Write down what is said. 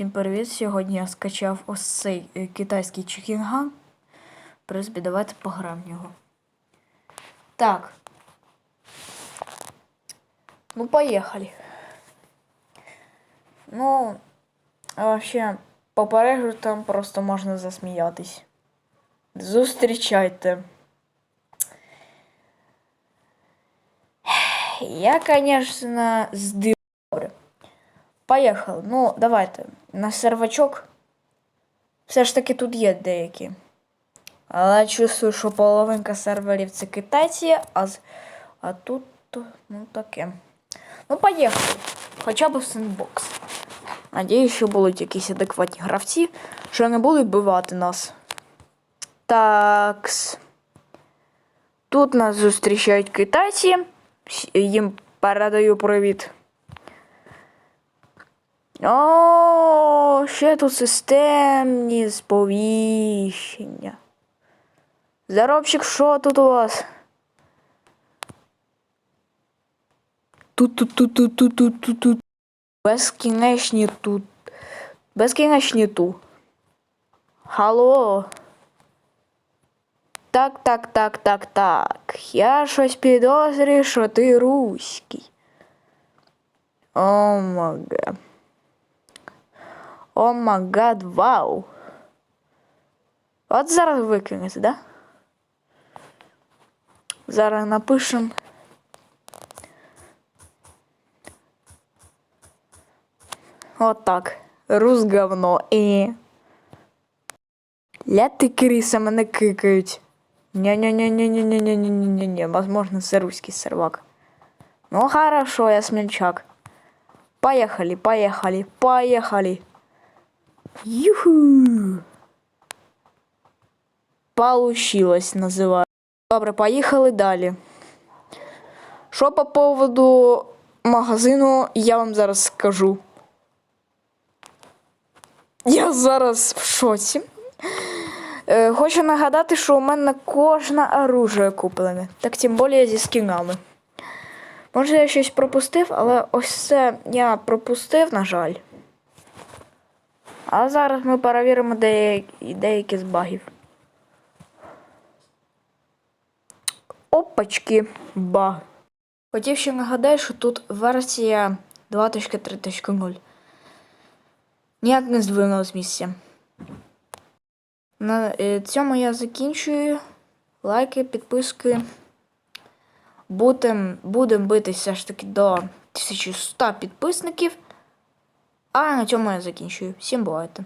Всім привіт! Сьогодні я скачав ось цей е, китайський чекінган. В принципі, давайте пограємо в нього. Так. Ну, поїхали. Ну, а вообще, по перегляду там просто можна засміятись. Зустрічайте. Я, конечно, здив. Поїхали. Ну, давайте. На сервачок. Все ж таки тут є деякі. Але чувствую, що половинка серверів це китайці, а, а тут ну таке. Ну, поїхали. Хоча б в сендбокс. Надіюсь, що будуть якісь адекватні гравці, що не будуть бивати нас. Такс. Тут нас зустрічають китайці. Їм передаю привіт. О, ще тут системні сповіщення. Заробщик, що тут у вас? Тут, тут, тут, тут, тут, тут, тут, тут. Безкінечні тут. Безкінечні ту. Халло. Так, так, так, так, так. Я щось підозрюю, що ти руський. О мага. О магад, вау. От зараз викинете, да? Зараз напишем. От так. Рус говно. І. Ляти криса мене кикають. Не-не-не-не-не-не-не-не-не-не. Возможно, це русский сервак. Ну хорошо, я смельчак. Поехали, поехали, поехали. Юху. Получилось, називаю. Добре, поїхали далі. Що по поводу магазину, я вам зараз скажу. Я зараз в шоці. Е, хочу нагадати, що у мене кожне оружие куплене. Так тим більше зі скінами. Може, я щось пропустив, але ось це я пропустив, на жаль. А зараз ми перевіримо деякі, деякі з багів. Опачки, баг. Хотів ще нагадати, що тут версія 2.3.0. Ніяк не здвинула з місця. На е, цьому я закінчую. Лайки, підписки. Будем, будем битись все ж таки до 1100 підписників. А на цьому я закінчую. Всім бувайте!